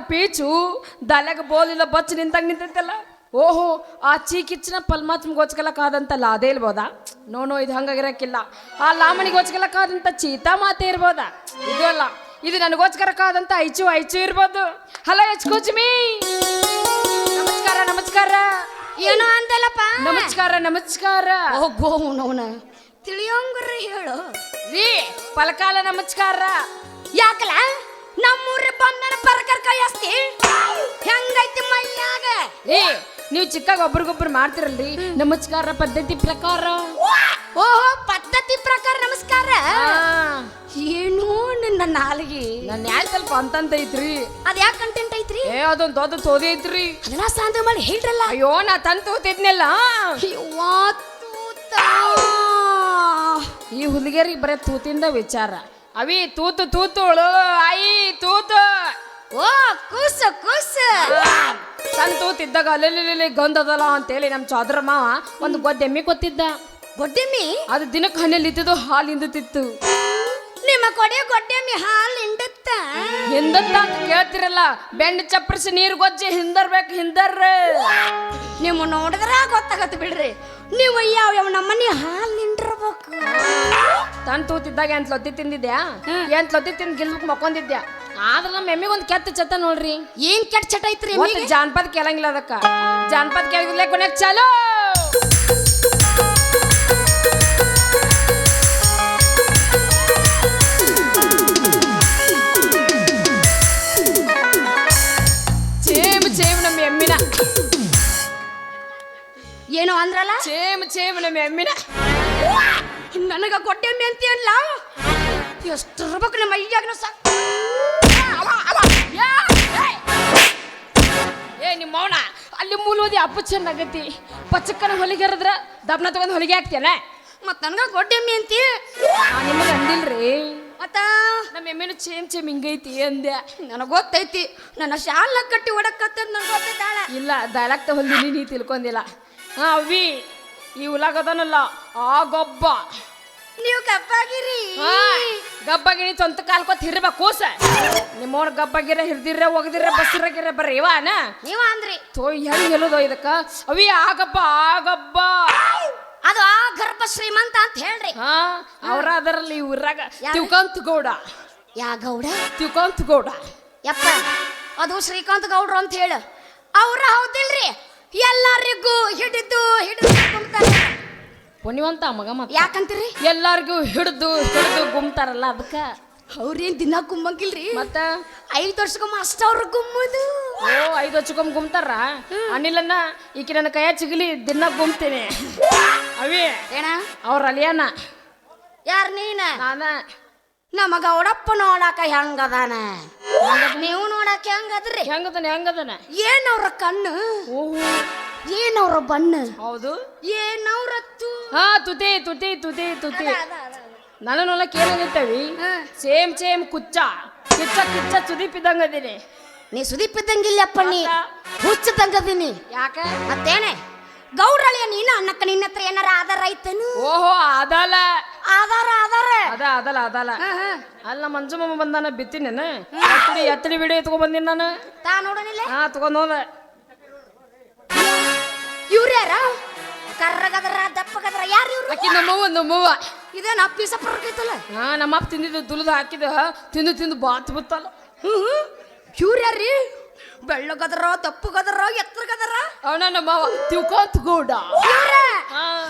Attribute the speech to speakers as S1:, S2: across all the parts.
S1: Peach ದಲೆಗ ಬೋಲಿಲ್ಲ ಬಚ್ಚ ನಿಂತಾಗ ನಿಂತೈತಲ್ಲ? ಓಹೋ ಆ ಚೀಕಿಚ್ಚಿನ ಪಲ್ಮಾತ್ಮ ಗೋಚ್ಕಲಕ್ಕಾದಂತಲ್ಲ ಅದೇ ಇಲ್ಬೋದಾ ನೋ ನೋ ಇದು ಹಂಗಾಗಿರಕ್ಕಿಲ್ಲ. ಆ ಲಾಮಣಿ ಆದಂಥ ಚೀತಾ ಮಾತೆ ಇರ್ಬೋದಾ? ಇದು ಅಲ್ಲ ಇದು ನನಗೋಸ್ಕರಕ್ಕಾದಂತ ಐಚು ಐಚು ಇರ್ಬೋದು. ಹಲೋ ಎಚ್ಕೋಚ್ಮಿ ನಮಸ್ಕಾರ ನಮಸ್ಕಾರ.
S2: ಏನೋ ಅಂತಲ್ಲಪ್ಪ
S1: ನಮಸ್ಕಾರ ನಮಸ್ಕಾರ.
S2: ಓ ಅವನ ತಿಳಿಯೋಂಗ್ರಿ ಹೇಳು.
S1: ರೀ ಪಲಕಾಲ ನಮಸ್ಕಾರ.
S2: ಯಾಕಲ ನಮ್ಮೂರ ಬಂದನ ಪರಕರ್ ಕೈ ಅಸ್ತಿ ಹೆಂಗೈತಿ ಮೈಯಾಗ?
S1: ಏ ನೀವು ಚಿಕ್ಕಾಗ ಒಬ್ರಿಗೊಬ್ರು ಮಾಡ್ತಿರಲ್ರಿ? ನಮಸ್ಕಾರ ಪದ್ಧತಿ ಪ್ರಕಾರ.
S2: ಓಹೋ ಪದ್ಧತಿ ಪ್ರಕಾರ ನಮಸ್ಕಾರ. ಏನು ನಿನ್ನ ನಾಲಿಗೆ.
S1: ನನ್ನ ಯಾಳ್ ಸ್ವಲ್ಪ ಅಂತಂತ ಐತ್ರಿ?
S2: ಅದ್ ಯಾಕೆ ಕಂಟೆಂಟ್ ಐತ್ರಿ?
S1: ಏ ಅದೊಂದ್ ದೊಡ್ಡ ತೋದೆ ಐತ್ರಿ.
S2: ಅದನ್ನ ಸಾಂದ ಮಾಡಿ ಹೇಳ್ರಲ್ಲ.
S1: ಅಯ್ಯೋ ನಾ ತಂದು ತೋತಿದ್ನೆಲ್ಲ. ಈ ಹುಲಿಗೆರಿಗೆ ಬರೇ ತೂತಿಂದ ವಿಚಾರ. ಅವಿ ತೂತು ತೂತು ಆಯಿ ತೂತು.
S2: ಓ ಕೂಸ ಕೂಸ.
S1: ತನ್ ತೂತಿದ್ದಾಗ ಗೊಂದದಲ್ಲ ಅಂತ ಅಂತೇಳಿ ನಮ್ ಚೌದ್ರ ಮಾವ ಒಂದು ಗೊದ್ದೆಮ್ಮಿ ಗೊತ್ತಿದ್ದ
S2: ಗೊಡ್ಡೆಮ್ಮಿ
S1: ಅದು ದಿನಕ್ಕೆ ಹನ್ನೆಲ್ಲಿ ಇದ್ದಿದ್ದು ಹಾಲು ಹಿಂದುತ್ತಿತ್ತು
S2: ನಿಮ್ಮ ಕೊಡೆ ಗೊಡ್ಡೆಮ್ಮಿ ಹಾಲು ಹಿಂಡುತ್ತ
S1: ಹಿಂದತ್ತ ಅಂತ ಕೇಳ್ತಿರಲ್ಲ ಬೆಂಡ್ ಚಪ್ಪರಿಸಿ ನೀರು ಗೊಜ್ಜಿ ಹಿಂದರ್ಬೇಕು ಹಿಂದರ್
S2: ನೀವು ನೋಡಿದ್ರ ಗೊತ್ತಾಗತ್ತೆ ಬಿಡ್ರಿ. ನೀವು ಯಾವ ಯಾವ ನಮ್ಮನೆ ಹಾಲು ನಿಂಡಿರ್ಬೇಕು
S1: ತನ್ ತೂತಿದ್ದಾಗ ಎಂಟ್ ಲೊತ್ತಿ ತಿಂದಿದ್ಯಾ ಎಂಟ್ ಲೊತ್ತಿ ತಿಂದು ಗಿಲ್ಬಕ್ ಮಕ್ಕೊಂದಿದ್ಯಾ ಆದ್ರ ನಮ್ಮ ಎಮ್ಮಿಗೆ ಒಂದು ಕೆತ್ತ ಚತ್ತ ನೋಡ್ರಿ.
S2: ಏನ್ ಕೆಟ್ಟ ಚಟ ಐತ್ರಿ
S1: ಒಟ್ಟು ಜಾನಪದ ಕೇಳಂಗಿಲ್ಲ ಅದಕ್ಕ. ಜಾನಪದ ಕೇಳಿದ್ರೆ ಕೊನೆಗ್ ಚಲೋ! ಚೇಮ್ ಚೇಮ್ ನಮ್ಮ ಎಮ್ಮಿನ.
S2: ಏನೋ ಅಂದ್ರಲ್ಲ?
S1: ಚೇಮ್ ಚೇಮ್ ನಮ್ಮ ಎಮ್ಮಿನ.
S2: ನನಗ ಗೊಡ್ಡೆ ಮೆಂತಿ ಎಷ್ಟು ಎಷ್ಟಿರ್ಬೇಕು ನಮ್ಮ ಅಯ್ಯಾಗನ ಸಾಕು
S1: ಏ ನಿಮ್ಮ ಮೌನ ಅಲ್ಲಿ ಮೂಲೋದಿ ಅಪ್ಪು ಚೆನ್ನಾಗೈತಿ. ಪಚ್ಚಕ್ಕನ ಹೊಲಿಗೆ ಹರಿದ್ರ ದಬ್ನ ತಗೊಂಡು ಹೊಲಿಗೆ ಹಾಕ್ತಿಯಲ್ಲ
S2: ಮತ್ ನನಗ ಗೊಡ್ಡೆಮ್ಮಿ ಅಂತಿ
S1: ನಿಮಗೆ ಅಂದಿಲ್ರಿ.
S2: ಮತ್ತ?
S1: ನಮ್ಮ ಎಮ್ಮೆನು ಚೇಮ್ ಚೇಮ್ ಹಿಂಗೈತಿ ಅಂದೆ.
S2: ನನಗೆ ಗೊತ್ತೈತಿ. ನನ್ನ ಶಾಲ ಕಟ್ಟಿ ಒಡಕತ್ತದ ನನಗೆ ಗೊತ್ತೈತಾಳ
S1: ಇಲ್ಲ ಡೈಲಾಗ್ತ ಹೊಲ್ದಿನಿ ನೀ ತಿಳ್ಕೊಂಡಿಲ್ಲ. ಹಾಂ ಅವಿ ಈ ಉಲಗದನಲ್ಲ ಆ ಗೊಬ್ಬ.
S2: ನೀವು ಕಪ್ಪಾಗಿರಿ
S1: ಗಬ್ಬಗಿನಿ ಸ್ವಂತ ಕಾಲ್ಕೊತ್ ಹಿರ್ಬೇಕು ಕೂಸ. ನಿಮ್ಮವ್ನ ಗಬ್ಬಗಿರ ಹಿಡ್ದಿರ ಒಗದಿರ ಬಸ್ಸಿರಗಿರ ಬರ್ರಿ ಇವಾನ
S2: ನೀವ ಅಂದ್ರಿ.
S1: ತೋ ಹೆಂಗ್ ಹೇಳೋದು ಇದಕ್ಕ? ಅವಿ ಆ ಗಬ್ಬ ಆ ಗಬ್ಬ.
S2: ಅದು ಆ ಗರ್ಭ ಶ್ರೀಮಂತ ಅಂತ ಹೇಳ್ರಿ.
S1: ಹಾ ಅವ್ರ ಅದರಲ್ಲಿ ಊರಾಗ
S2: ಯಾರು?
S1: ತಿವ್ಕಂತ ಗೌಡ.
S2: ಯಾ ಗೌಡ?
S1: ತಿಳ್ಕೊಂತ ಗೌಡ.
S2: ಯಪ್ಪ ಅದು ಶ್ರೀಕಾಂತ್ ಗೌಡ್ರು ಅಂತ ಹೇಳ. ಅವ್ರ ಹೌದಿಲ್ರಿ. ಎಲ್ಲರಿಗೂ ಹಿಡಿದು ಹಿಡಿದು ಕುಂತಾರೆ
S1: ಪುಣ್ಯವಂತ ಮಗ ಮಾತ್ರ
S2: ಯಾಕಂತೀರಿ?
S1: ಎಲ್ಲಾರ್ಗೂ ಹಿಡಿದು ಹಿಡಿದು ಗುಮ್ತಾರಲ್ಲ ಅದಕ್ಕ.
S2: ಅವ್ರೇನ್ ದಿನ ಗುಮ್ಮಂಗಿಲ್ರಿ?
S1: ಮತ್ತ?
S2: ಐದು ವರ್ಷಕ್ಕೊಮ್ಮ ಅಷ್ಟ ಅವ್ರ ಗುಮ್ಮದು.
S1: ಓ ಐದು ವರ್ಷಕ್ಕೊಮ್ಮೆ ಗುಮ್ತಾರ? ಅನಿಲನ್ನ ಈಕೆ ನನ್ನ ಕೈಯ ಚಿಗಲಿ ದಿನ ಗುಮ್ತೀನಿ. ಅವಿ
S2: ಏನ?
S1: ಅವ್ರ ಅಲಿಯಾನ
S2: ಯಾರ ನೀನ?
S1: ನಾನ.
S2: ನಮಗ ಅವಡಪ್ಪ ನೋಡಾಕ ಹೆಂಗದಾನ? ನೀವು ನೋಡಕ್ ಹೆಂಗದ್ರಿ?
S1: ಹೆಂಗದನ ಹೆಂಗದನ?
S2: ಏನವ್ರ ಅವ್ರ ಕಣ್ಣು?
S1: ಓಹೋ.
S2: ಏನವ್ರ ಬಣ್ಣ?
S1: ಹೌದು.
S2: ಏನವ್ರ ತು?
S1: ಹಾ ತುತಿ ತುತಿ ತುತಿ ತುತಿ.
S2: ನನ್ನ.
S1: ನಾನು ನೋಡಕ್ ಏನಿರ್ತವಿ
S2: ಹಾ.
S1: ಸೇಮ್ ಸೇಮ್ ಕುಚ್ಚ. ಕಿಚ್ಚ ಕಿಚ್ಚ ಸುದೀಪ್ ಇದ್ದಂಗ ಅದೀನಿ
S2: ನೀ. ಸುದೀಪ್ ಇದ್ದಂಗಿಲ್ಲಪ್ಪ ನೀ ಹುಚ್ಚದಂಗದೀನಿ
S1: ಯಾಕ?
S2: ಮತ್ತೇನೆ? ಗೌರಳಿಯ ನೀನು ಅನ್ನಕ್ಕ ನಿನ್ನ ಹತ್ರ ಏನಾರ ಆಧಾರ ಐತೇನು
S1: ಓಹೋ ಅದಲ್ಲ
S2: ಆಧಾರ ಆಧಾರ.
S1: ಅದ ಅದಲ್ಲ ಅದಲ್ಲ. ಅಲ್ಲ ಮಂಜುಮ್ಮ ಬಂದಾನ ಬಿತ್ತೀನಿ ಎತ್ತಡಿ ಎತ್ತಡಿ ವಿಡಿಯೋ ಎತ್ಕೊಂಡ್ ಬಂದಿನಿ ನಾನು.
S2: ತಾ ನೋಡೋನಿಲ್ಲ
S1: ಹಾ ತಗೊಂಡ್ ಹೋದ.
S2: ಇವ್ರ ಯಾರ? ಕರ್ರಗದ್ರ ದಪ್ಪಗದ್ರ ಯಾರು ಇವ್ರು?
S1: ಅಕ್ಕಿ ನಮ್ಮವ್ವ ನಮ್ಮವ್ವ
S2: ಅಪ್ಪಿ ಪೀಸ ಪರ್ಕೈತಲ್ಲ
S1: ಹಾ ನಮ್ಮಪ್ಪ ತಿಂದಿದ್ದು ದುಲಿದು ಹಾಕಿದ ತಿಂದು ತಿಂದು ಬಾತ್ ಬಿತ್ತಲ್ಲ.
S2: ಇವ್ರ ಯಾರ್ರಿ? ಬೆಳ್ಳಗದ್ರ ದಪ್ಪಗದ್ರ ಎತ್ತರಗದ್ರ
S1: ಅವನ ನಮ್ಮವ್ವ ತಿಳ್ಕೊಂತ ಗೌಡ.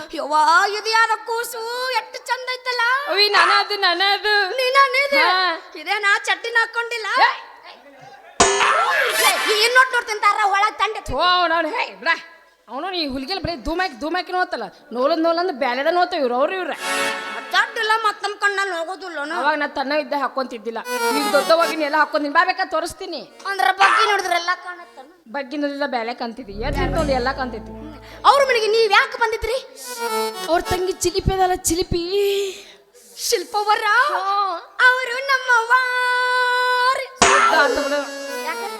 S2: ಯವ್ವಾ ಇದು ಯಾರ ಕೂಸು? ಎಷ್ಟು ಚಂದ ಐತಲ್ಲ?
S1: ಅವಿ ನನದು ನನದು
S2: ನೀನ ನೀನು
S1: ಇದೇ
S2: ನಾ ಚಟ್ಟಿನ ಹಾಕೊಂಡಿಲ್ಲ? ಏನ್ ನೋಡ್ ನೋಡ್ತೀನಿ ತಾರ ಒಳಗ್ ತಂಡೆ
S1: ಓ ಅವನವ್ನು ಹೇ ಬಿಡ ಅವನು ಈ ಹುಲಿಗೆಲ್ ಬರೀ ಧೂಮಾಕಿ ಧೂಮಾಕಿ ನೋತಲ್ಲ ನೋಲಂದ್ ನೋಲಂದ್ ಬ್ಯಾಲೆದ ನೋತ ಇವ್ರು ಅವ್ರು ಇವ್ರ.
S2: ಮತ್ ನಮ್ ಹೋಗೋದಿಲ್ಲ
S1: ಅವಾಗ ನಾ ತನ್ನ ಇದ್ದ ಹಾಕೊಂತಿದ್ದಿಲ್ಲ ಈಗ ದೊಡ್ಡವಾಗಿ ಎಲ್ಲ ಹಾಕೊಂತೀನಿ ಬಾ ಬೇಕಾ ತೋರಿಸ್ತೀನಿ.
S2: ಅಂದ್ರೆ ಬಗ್ಗೆ ನೋಡಿದ್ರೆ ಎಲ್ಲ ಬಗ್ಗೆ
S1: ಬಗ್ಗಿನದಿಲ್ಲ ಬ್ಯಾಲೆ ಕಂತಿದ್ದಿ ಎದ್ದು ಎಲ್ಲ ಕಂತೈತಿ
S2: ಅವ್ರ ಮನೆಗೆ ನೀವ್ ಯಾಕೆ ಬಂದಿದ್ರಿ?
S1: ಅವ್ರ ತಂಗಿ ಚಿಲಿಪಿ ಅದಲ್ಲ ಚಿಲಿಪಿ.
S2: ಶಿಲ್ಪವರ? ಅವರು ನಮ್ಮ ವಾರಿ.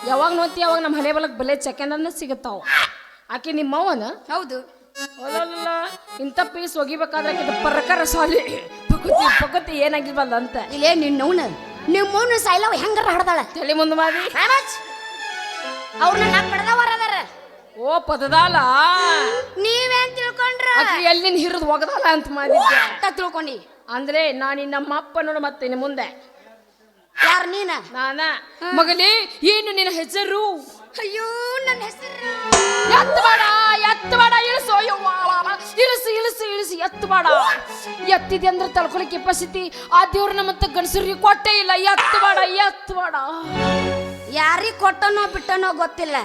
S1: ಯಾವಾಗ ನೋಡ್ತಿ ಯಾವಾಗ ನಮ್ಮ ಹಳೆ ಬಲಕ್ ಬಲೆ ಚೆಕೆಂಡ್ ಸಿಗತ್ತಾವ. ಆಕೆ ನಿಮ್ಮವನ
S2: ಹೌದು.
S1: ಅಲ್ಲಲ್ಲ ಇಂಥ ಪೀಸ್ ಒಗಿಬೇಕಾದ್ರೆ ಪರಕರ ಸಾಲಿ ಪಕತಿ ಪಕತಿ ಏನಾಗಿಲ್ವಲ್ಲ ಅಂತ
S2: ಇಲ್ಲೇ ನಿನ್ನವನ ನಿಮ್ಮವನ ಸೈಲವ್ ಹೆಂಗಾರ ಹಡ್ದಾಳ?
S1: ತಲೆ ಮುಂದೆ ಮಾಡಿ
S2: ಅವ್ರನ್ನ ನಾ ಪಡೆದವರ ಅದಾರ.
S1: ಓ ಪದದಾಲ
S2: ನೀವೇನ್ ತಿಳ್ಕೊಂಡ್ರ?
S1: ಆಕಿ ಎಲ್ಲಿನ ಹಿರಿದು ಒಗದಲ್ಲ ಅಂತ ಮಾಡಿದ್ದೆ.
S2: ಅಂತ ತಿಳ್ಕೊಂಡಿ.
S1: ಅಂದ್ರೆ ನಾನು ನಮ್ಮ ಅಪ್ಪ ನೋಡು ಮತ್ತೆ ಇನ್ನು ಮುಂದೆ.
S2: ಯಾರು ನೀನ?
S1: ನಾನ? ಮಗಲಿ ಏನು ನಿನ್ನ ಹೆಸರು?
S2: ಅಯ್ಯೋ ನನ್ನ ಹೆಸರು.
S1: ಎತ್ತಬೇಡ ಎತ್ತಬೇಡ ಇಳಿಸು. ಅಯ್ಯೋ ಇಳಿಸು ಇಳಿಸು ಇಳಿಸು. ಎತ್ತಬೇಡ. ಎತ್ತಿದೆ ಅಂದ್ರೆ ತಳ್ಕೊಳಕ್ ಕೆಪಾಸಿಟಿ. ಆ ದೇವ್ರ ನಮ್ಮಂತ ಗಣಸರಿಗೆ ಕೊಟ್ಟೇ ಇಲ್ಲ. ಎತ್ತಬೇಡ ಎತ್ತಬೇಡ.
S2: ಯಾರಿಗೆ ಕೊಟ್ಟನೋ ಬಿಟ್ಟನೋ ಗೊತ್ತಿಲ್ಲ.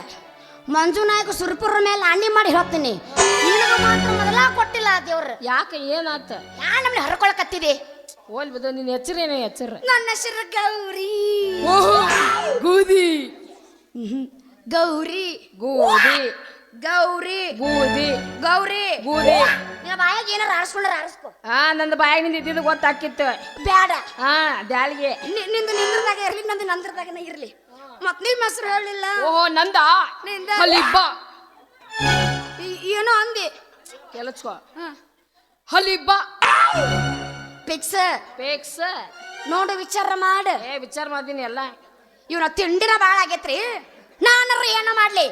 S2: ಮಂಜುನಾಯಕ ಸುರ್ಪುರ ಮೇಲೆ ಅಣ್ಣಿ ಮಾಡಿ ಹೇಳ್ತೀನಿ. ನಿನಗ ಮಾತ್ರ ಮೊದಲ ಕೊಟ್ಟಿಲ್ಲ ಆ ದೇವ್ರು.
S1: ಯಾಕೆ ಏನಾತ?
S2: ಯಾ ನಮ್ಗೆ ಹರ್ಕೊಳಕತ್ತಿದೆ
S1: ಹೋಲ್ ಬಿದ್ದು ನಿನ್ನ ಹೆಸರೇನೇ ಎಚ್ಚರ
S2: ನನ್ನ ಹೆಸರು ಗೌರಿ.
S1: ಓಹೋ ಗೂದಿ
S2: ಗೌರಿ.
S1: ಗೋಧಿ
S2: ಗೌರಿ.
S1: ಗೋಧಿ
S2: ಗೌರಿ.
S1: ಗೋಧಿ
S2: ನಿನ್ನ ಬಾಯಾಗ ಏನಾರ ಆರಿಸ್ಕೊಂಡ್ರೆ ಆರಿಸ್ಕೊ.
S1: ಹಾ ನಂದು ಬಾಯಾಗ ನಿಂತಿದ್ದು ಗೊತ್ತಾಕಿತ್ತು.
S2: ಬ್ಯಾಡ.
S1: ಹಾ ದ್ಯಾಳಿಗೆ
S2: ನಿ- ನಿಂದು ನಿಂದ್ರದಾಗ ಇರ್ಲಿ ನಂದು ನಂದ್ರದಾಗನ ಇರ್ಲಿ. ಮತ್ ನಿಮ್ಮ ಹೆಸರು ಹೇಳಿಲ್ಲ?
S1: ಓಹೋ ನಂದ?
S2: ನಿಂದ?
S1: ಹಲಿಬ್ಬ.
S2: ಈ- ಏನೋ ಅಂದಿ.
S1: ಕೆಲಚ್ಕೋ ಹಲಿಬ್ಬ.
S2: ಪಿಕ್ಸ್
S1: ಪೇಕ್ಸ್
S2: ನೋಡು ವಿಚಾರ ಮಾಡ.
S1: ಏ ವಿಚಾರ ಮಾಡ್ತೀನಿ ಎಲ್ಲ.
S2: ಇವನ ತಿಂಡಿನ ಬಾಳ ಆಗೈತ್ರಿ. ನಾನರ ಏನ ಮಾಡ್ಲಿ.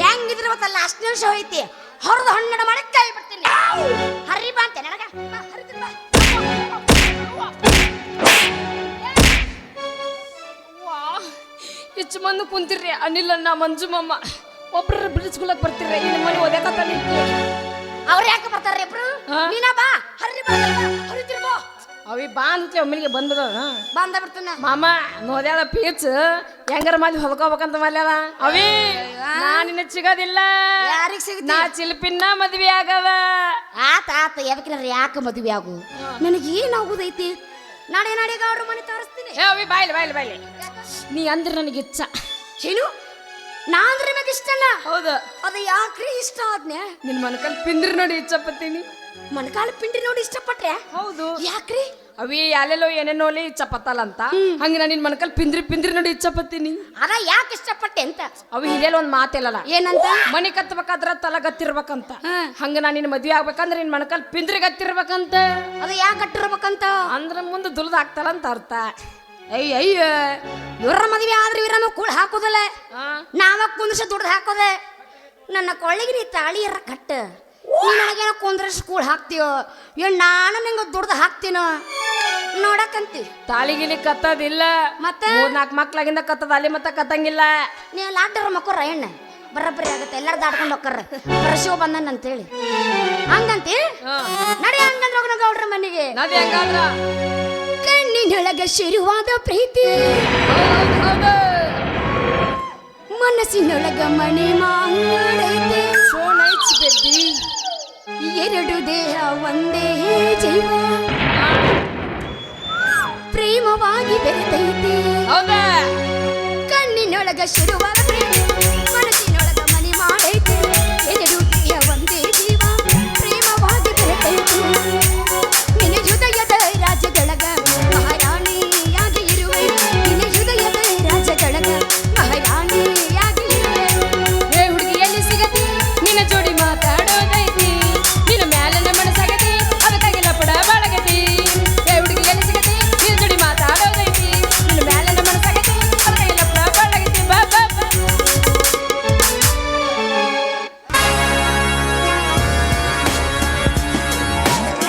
S2: ಹೆಂಗಿದ್ರ ಗೊತ್ತಲ್ಲ ಅಷ್ಟು ನಿಮಿಷ ಹೋಯ್ತಿ. ಹೊರದು ಹಣ್ಣಡ ಮಾಡಿ ಕೈ ಬಿಡ್ತೀನಿ ಹರಿ ಬಾ ಅಂತೆ ನನಗ.
S1: ಹೆಚ್ಚು ಮಂದಿ ಕುಂತಿರ್ರಿ ಅಣ್ಣ ಮಂಜು ಮಮ್ಮ ಒಬ್ರ ಬಿಡಿಸ್ಕೊಳಕ್ ಬರ್ತಿರ್ರಿ ಇಲ್ಲಿ ಮನೆ ಓದ್ಯಾಕತ್ತ
S2: ಅವ್ರು ಯಾಕೆ ಬರ್ತಾರ ಇಬ್ರು? ನೀನ ಬಾ. ಬಾ
S1: ಅಂತ ಒಮ್ಮಿಗೆ ಬಂದದ.
S2: ಬಂದ ಬಿಡ್ತಾನ?
S1: ಮಾಮ ನೋದ್ಯಾಳ ಪೀಚ್ ಹೆಂಗಾರ ಮಾಡಿ ಹೊಲ್ಕೋಬೇಕಂತ ಮಲ್ಯಾಳ ಅವಿ ನಿನ್ನ ಸಿಗೋದಿಲ್ಲ
S2: ಯಾರಿಗೆ ಸಿಗುತ್ತೆ
S1: ನಾ ಚಿಲ್ಪಿನ್ನ ಮದ್ವೆ ಆಗವ
S2: ಆತ ಆತ ಯಾವಕ್ಕಿನ ಯಾಕೆ ಮದ್ವೆ ಆಗು? ನನಗೆ ಏನಾಗುದೈತಿ ನಾಳೆ ನಾಳೆ ಅವ್ರ ಮನೆ ತೋರಿಸ್ತೀನಿ.
S1: ಏ ಅವಿ ಬಾಯ್ಲಿ ಬಾಯ್ಲಿ ಬಾಯ್ಲಿ. ನೀ ಅಂದ್ರೆ ನನಗೆ ಇಚ್ಛ.
S2: ಏನು? ನಾ ಅಂದ್ರೆ ನಿಮಗೆ ಇಷ್ಟನಾ?
S1: ಹೌದು.
S2: ಅದು ಯಾಕ್ರಿ ಇಷ್ಟ ಆದ್ನೆ?
S1: ನಿನ್ನ ಮನಕಲ್ ಪಿಂದ್ರಿ ನೋಡಿ ಇಚ್ಛ ಪತ್ತೀನಿ
S2: ಮೊಣಕಾಲ ಪಿಂಡಿ ನೋಡಿ ಇಷ್ಟಪಟ್ಟೆ
S1: ಹೌದು.
S2: ಯಾಕ್ರಿ?
S1: ಅವಿ ಯಾಲೆಲ್ಲೋ ಏನೇನೋ ಅಲ್ಲಿ ಪತ್ತಲ್ಲ ಅಂತ ಹಂಗೆ ನಾನು ನಿನ್ ಮನಕಲ್ ಪಿಂದ್ರಿ ಪಿಂದ್ರಿ ನೋಡಿ ಇಚ್ಛಪತ್ತೀನಿ.
S2: ಅದ ಯಾಕೆ ಇಷ್ಟಪಟ್ಟೆ ಅಂತ?
S1: ಅವಿ ಹಿರಿಯಲ್ ಒಂದ್ ಮಾತಿಲ್ಲಲ್ಲ
S2: ಏನಂತ?
S1: ಮನೆ ಕತ್ತಬೇಕಾದ್ರ ತಲೆ ಗತ್ತಿರ್ಬೇಕಂತ. ಹಂಗ ನಾ ನಿನ್ ಮದ್ವೆ ಆಗ್ಬೇಕಂದ್ರ ನಿನ್ ಮನಕಲ್ ಪಿಂದ್ರಿ ಗತ್ತಿರ್ಬೇಕಂತ.
S2: ಅದು ಯಾಕೆ ಕಟ್ಟಿರ್ಬೇಕಂತ?
S1: ಅಂದ್ರ ಮುಂದೆ ದುಲ್ದ ಅಂತ ಅರ್ಥ.
S2: ಅಯ್ಯ ಅಯ್ಯ ಇವರ ಮದುವೆ ಆದ್ರೆ ಇವರನ್ನು ಕೂಳ್ ಹಾಕೋದಲ್ಲ ನಾವ ಕುಂದ್ರಸ ದುಡ್ದು ಹಾಕೋದೆ? ನನ್ನ ಕೊಳ್ಳಿಗೆ ನೀ ತಾಳಿ ಇರ ಕಟ್ಟ. ನೀ ನನಗೇನೋ ಕುಂದ್ರಸ್ ಕೂಳ್ ಹಾಕ್ತೀಯೋ? ಏನ್ ನಾನು ನಿಂಗೆ ದುಡ್ದು ಹಾಕ್ತೀನೋ? ನೋಡಕ್ಕಂತಿ
S1: ತಾಳಿಗಿಲಿ ಕತ್ತದಿಲ್ಲ.
S2: ಮತ್ತೆ?
S1: ಮೂರ್ ನಾಲ್ಕು ಮಕ್ಳಾಗಿಂದ ಕತ್ತದ ಅಲ್ಲಿ ಮತ್ತ ಕತ್ತಂಗಿಲ್ಲ.
S2: ನೀವು ಲಾಕ್ಡರ್ ಮಕ್ಕರ ಎಣ್ಣೆ ಬರಬ್ಬರಿ ಆಗತ್ತೆ ಎಲ್ಲಾರು ದಾಟ್ಕೊಂಡು ಹೋಗ್ತಾರ ಪ್ರಶಿವ ಬಂದನ್ ಅಂತೇಳಿ. ಹಂಗಂತಿ? ನಡಿ ಹಂಗಂದ್ರೆ ಹೋಗೋಣ ಗೌಡ್ರ ಮನೆಗೆ.
S1: ಹೆಂಗಾದ್ರ.
S2: ಕಣ್ಣಿನೊಳಗ ಶುರುವಾದ ಪ್ರೀತಿ. ಮನಸ್ಸಿನೊಳಗ
S1: ಮಣಿ ಮಾಡಿ
S2: ಎರಡು ದೇಹ ಒಂದೇ ಜೀವ. ಪ್ರೇಮವಾಗಿ ಬೆರೆತೈತೆ.
S1: ಹೌದಾ?
S2: ಕಣ್ಣಿನೊಳಗ ಶುರುವಾದ ಪ್ರೇಮ.